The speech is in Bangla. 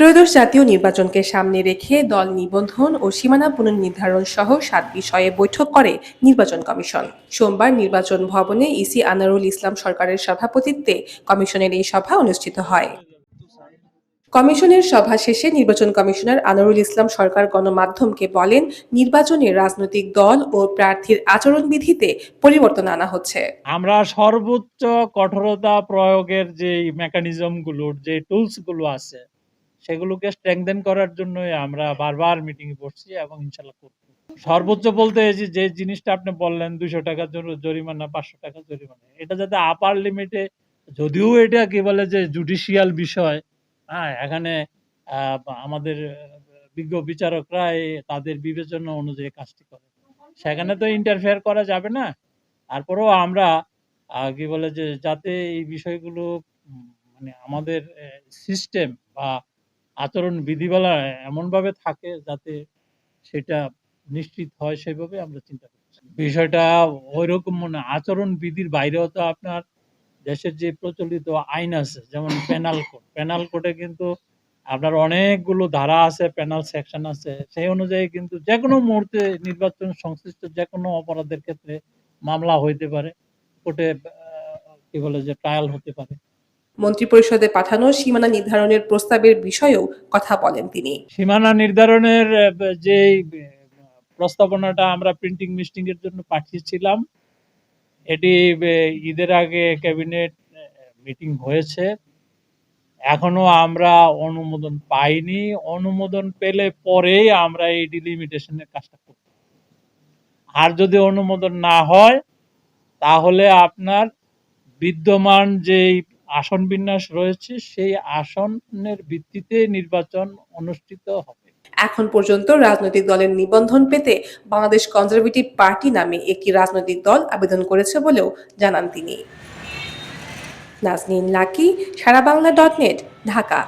ত্রয়োদশ জাতীয় নির্বাচনকে সামনে রেখে দল নিবন্ধন ও সীমানা পুনর্নির্ধারণ সহ সাত বিষয়ে বৈঠক করে নির্বাচন কমিশন। সোমবার নির্বাচন ভবনে ইসি আনারুল ইসলাম সরকারের সভাপতিত্বে কমিশনের এই সভা অনুষ্ঠিত হয়। কমিশনের সভা শেষে নির্বাচন কমিশনার আনারুল ইসলাম সরকার গণমাধ্যমকে বলেন, নির্বাচনে রাজনৈতিক দল ও প্রার্থীর আচরণবিধিতে পরিবর্তন আনা হচ্ছে। আমরা সর্বোচ্চ কঠোরতা প্রয়োগের যে মেকানিজমগুলোর যে টুলসগুলো আছে সেগুলোকে স্ট্রেংথেন করার জন্যই আমরা বারবার মিটিং বসছি এবং ইনশাল্লাহ করব। সর্বোচ্চ বলতে যে জিনিসটা আপনি বললেন, দুইশো জরি- জরিমানা, পাঁচশো টাকা জরিমানা, এটা যাতে আপার লিমিটে যদিও এটা কি বলে যে জুডিশিয়াল বিষয় হ্যাঁ এখানে আমাদের বিজ্ঞ বিচারকরা তাদের বিবেচনা অনুযায়ী কাজটি করে। সেখানে তো ইন্টারফেয়ার করা যাবে না। তারপরেও আমরা কি বলে যে যাতে এই বিষয়গুলো মানে আমাদের সিস্টেম বা আচরণ বিধিমালা এমনভাবে থাকে যাতে সেটা নিশ্চিত হয় সেভাবে আমরা চিন্তা করছি বিষয়টা ওইরকম মনে আচরণ বিধির বাইরেও তো আপনার দেশের যে প্রচলিত আইন আছে, যেমন পেনাল কোড পেনাল কোডে কিন্তু আপনার অনেকগুলো ধারা আছে পেনাল সেকশন আছে, সেই অনুযায়ী কিন্তু যে কোনো মুহূর্তে নির্বাচন সংশ্লিষ্ট যে কোনো অপরাধের ক্ষেত্রে মামলা হইতে পারে, কোর্টে কি বলে যে ট্রায়াল হতে পারে। মন্ত্রিপরিষদে পাঠানো সীমানা নির্ধারণের প্রস্তাবের বিষয়েও কথা বলেন তিনি। সীমানা নির্ধারণের যে প্রস্তাবনাটা আমরা প্রিন্টিং মিস্টিং এর জন্য পাঠিয়েছিলাম, এটি ঈদের আগে ক্যাবিনেট মিটিং হয়েছে। এখনও আমরা অনুমোদন পাইনি। অনুমোদন পেলে পরেই আমরা এই ডিলিমিটেশনের কাজটা করব। আর যদি অনুমোদন না হয়, তাহলে আপনার বিদ্যমান যেই আসন বিন্যাস রয়েছে, সেই আসনের ভিত্তিতে নির্বাচন অনুষ্ঠিত হবে। এখন পর্যন্ত রাজনৈতিক দলের নিবন্ধন পেতে বাংলাদেশ কনজারভেটিভ পার্টি নামে একটি রাজনৈতিক দল আবেদন করেছে বলেও জানান তিনি। Naznin Lucky Sara Bangla dot net, Dhaka.